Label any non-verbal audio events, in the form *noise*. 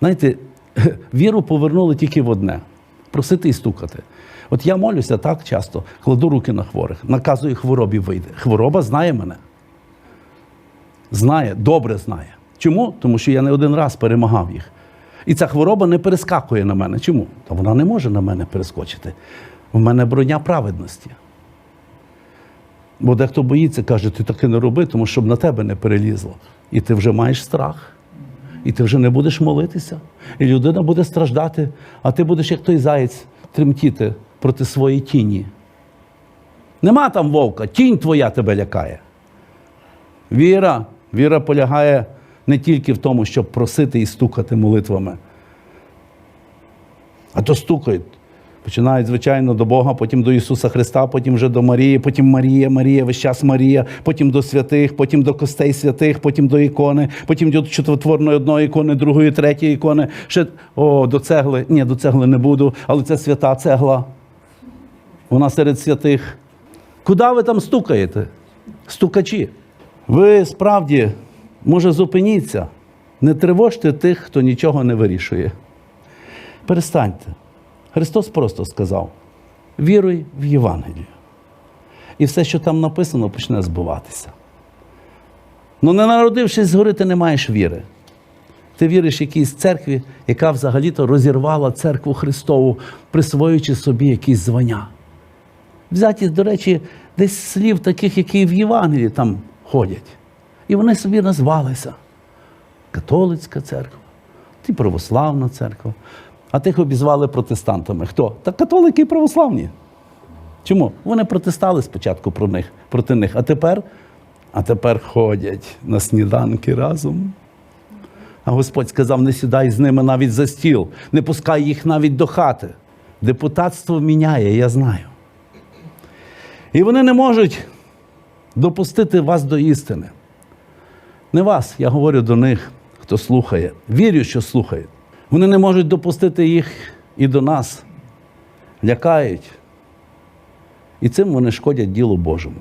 Знаєте, *laughs* віру повернули тільки в одне просити і стукати. От я молюся так часто, кладу руки на хворих, наказую хворобі вийде. Хвороба знає мене. Знає, добре знає. Чому? Тому що я не один раз перемагав їх. І ця хвороба не перескакує на мене. Чому? Та вона не може на мене перескочити. У мене броня праведності. Бо дехто боїться, каже, ти таке не роби, тому щоб на тебе не перелізло. І ти вже маєш страх. І ти вже не будеш молитися. І людина буде страждати, а ти будеш, як той заєць, тремтіти проти своєї тіні. Нема там вовка, тінь твоя тебе лякає. Віра, віра полягає не тільки в тому, щоб просити і стукати молитвами. А то стукають. Починають, звичайно, до Бога, потім до Ісуса Христа, потім вже до Марії, потім Марія, Марія, весь час Марія, потім до святих, потім до костей святих, потім до ікони, потім до чотиротворної одної ікони, другої, третьої ікони. Ще о, до цегли. Ні, до цегли не буду, але це свята цегла. Вона серед святих. Куди ви там стукаєте? Стукачі. Ви справді, може, зупиніться, не тривожте тих, хто нічого не вирішує. Перестаньте. Христос просто сказав: віруй в Євангелію. І все, що там написано, почне збуватися. Ну, не народившись згори, ти не маєш віри. Ти віриш якійсь церкві, яка взагалі-то розірвала церкву Христову, присвоюючи собі якісь звання. Взяті, до речі, десь слів таких, які в Євангелії там ходять. І вони собі назвалися. Католицька церква, і православна церква. А тих обізвали протестантами. Хто? Та католики і православні. Чому? Вони протестали спочатку про них, проти них, а тепер, а тепер ходять на сніданки разом. А Господь сказав: не сідай з ними навіть за стіл, не пускай їх навіть до хати. Депутатство міняє, я знаю. І вони не можуть допустити вас до істини. Не вас, я говорю до них, хто слухає. Вірю, що слухають. Вони не можуть допустити їх і до нас, лякають. І цим вони шкодять ділу Божому.